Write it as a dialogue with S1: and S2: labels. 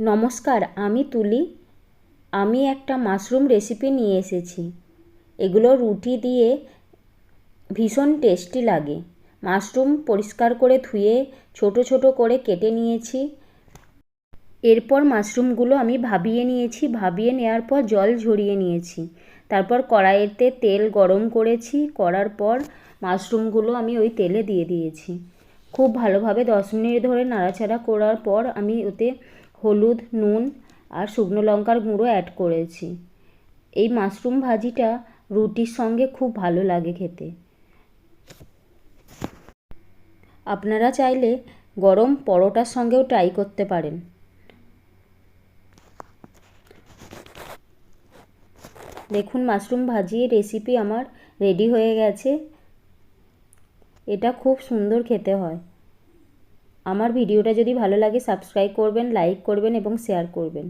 S1: নমস্কার, আমি তুলি। আমি একটা মাশরুম রেসিপি নিয়ে এসেছি। এগুলো রুটি দিয়ে ভীষণ টেস্টি লাগে। মাশরুম পরিষ্কার করে ধুয়ে, ছোট ছোট করে কেটে নিয়েছি। এরপর মাশরুমগুলো আমি ভাবিয়ে নিয়েছি। ভাবিয়ে নেওয়ার পর জল ঝরিয়ে নিয়েছি। তারপর কড়াইতে তেল গরম করেছি। করার পর মাশরুমগুলো আমি ওই তেলে দিয়ে দিয়েছি। খুব ভালোভাবে দশ মিনিট ধরে নাড়াচাড়া করার পর আমি ওতে হলুদ, নুন আর শুকনো লঙ্কার গুঁড়ো অ্যাড করেছি। এই মাশরুম ভাজিটা রুটির সঙ্গে খুব ভালো লাগে খেতে। আপনারা চাইলে গরম পরোটার সঙ্গেও ট্রাই করতে পারেন। দেখুন মাশরুম ভাজি রেসিপি আমার রেডি হয়ে গেছে। এটা খুব সুন্দর খেতে হয়। আমার ভিডিওটা যদি ভালো লাগে সাবস্ক্রাইব করবেন লাইক করবেন এবং শেয়ার করবেন।